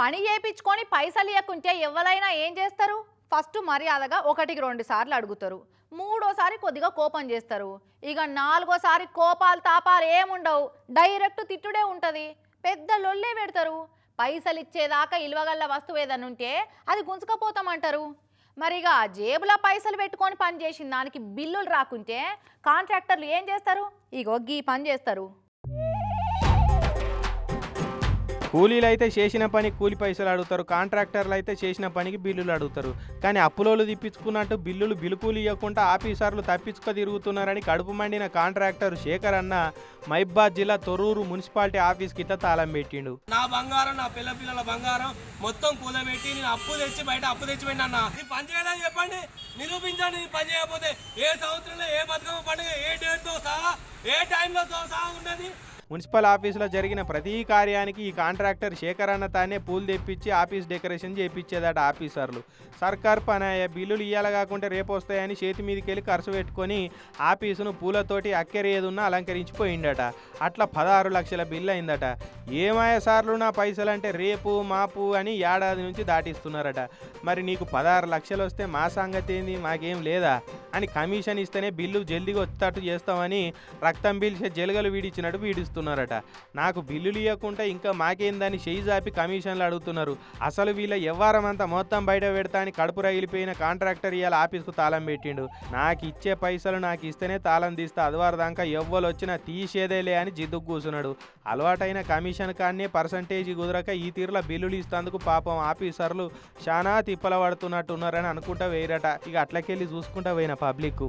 పని చేయించుకొని పైసలు ఇవ్వకుంటే ఎవరైనా ఏం చేస్తారు? ఫస్ట్ మర్యాదగా ఒకటికి రెండు సార్లు అడుగుతారు. మూడోసారి కొద్దిగా కోపం చేస్తారు. ఇక నాలుగోసారి కోపాలు తాపాలు ఏముండవు. డైరెక్ట్ తిట్టుడే ఉంటుంది. పెద్ద లొల్లే పెడతారు. పైసలు ఇచ్చేదాకా ఇలువగల్ల వస్తువు ఏదైనా ఉంటే అది గుంజుకపోతామంటారు. మరిగా జేబులో పైసలు పెట్టుకొని పని చేసిన దానికి బిల్లులు రాకుంటే కాంట్రాక్టర్లు ఏం చేస్తారు? ఇగో గీ పని చేస్తారు. కూలీలు అయితే చేసిన పని కూలి పైసలు అడుగుతారు కాంట్రాక్టర్లు అయితే చేసిన పనికి బిల్లులు అడుగుతారు. కానీ అప్పులోళ్ళు తిప్పించుకున్నట్టు బిల్లులు బిలుకులు ఇవ్వకుండా ఆఫీసర్లు తప్పించుక తిరుగుతున్నారని కడుపు మండిన కాంట్రాక్టర్ శేఖర్ అన్న మైబాద్ జిల్లా తొర్రూరు మున్సిపాలిటీ ఆఫీస్ కింద తాళం పెట్టిండు. నా బంగారం నా పిల్ల పిల్లల బంగారం మొత్తం కూలబెట్టి నేను అప్పు తెచ్చి బయట అప్పు తెచ్చి పెట్టినా పని చేయాలని చెప్పండి. నిరూపించండి పని చేయకపోతే ఏ సంవత్సరంలో ఏ బతుకమ్మ పండుగ ఏ డేట్తో సహా ఏ టైంలో సహా ఉన్నది మున్సిపల్ ఆఫీసులో జరిగిన ప్రతి కార్యానికి ఈ కాంట్రాక్టర్ శేఖర్ అన్న తానే పూలు తెప్పించి ఆఫీస్ డెకరేషన్ చేయించేదట ఆఫీసర్లు. సర్కార్ పని బిల్లులు ఇయ్యాల కాకుంటే రేపు వస్తాయని చేతి మీదకి వెళ్ళి ఖర్చు పెట్టుకొని ఆఫీసును పూలతోటి అక్కెరేదున్నా అలంకరించిపోయిండట. అట్లా పదహారు లక్షల బిల్లు అయిందట. ఏమాయ సార్లు నా పైసలు అంటే రేపు మాపు అని ఏడాది నుంచి దాటిస్తున్నారట. మరి నీకు పదహారు లక్షలు వస్తే మా సంగతి ఏంది? మాకేం లేదా? అని కమిషన్ ఇస్తేనే బిల్లు జల్దిగా వచ్చేటట్టు చేస్తామని రక్తం పీల్చే జలగలు వీడిచ్చినట్టు వీడిస్తున్నారట నాకు బిల్లులు ఇవ్వకుండా ఇంకా మాకేందని చేయి జాపి కమిషన్లు అడుగుతున్నారు. అసలు వీళ్ళ వ్యవహారం అంతా మొత్తం బయట పెడతా అని కడుపు రగిలిపోయిన కాంట్రాక్టర్ ఇవాళ ఆఫీస్కు తాళం పెట్టిండు. నాకు ఇచ్చే పైసలు నాకు ఇస్తేనే తాళం తీస్తా. అదివారు దాకా ఎవ్వరు వచ్చినా తీసేదేలే అని జిద్దు కూర్చున్నాడు అలవాటైన కమిషన్ కాన్నే పర్సంటేజ్ కుదరక ఈ తీరులో బిల్లులు ఇస్తందుకు పాపం ఆఫీసర్లు చాలా తిప్పల పడుతున్నట్టు ఉన్నారని అనుకుంటా వేయరట. ఇక అట్లకెళ్ళి చూసుకుంటా పోయిన పబ్లిక్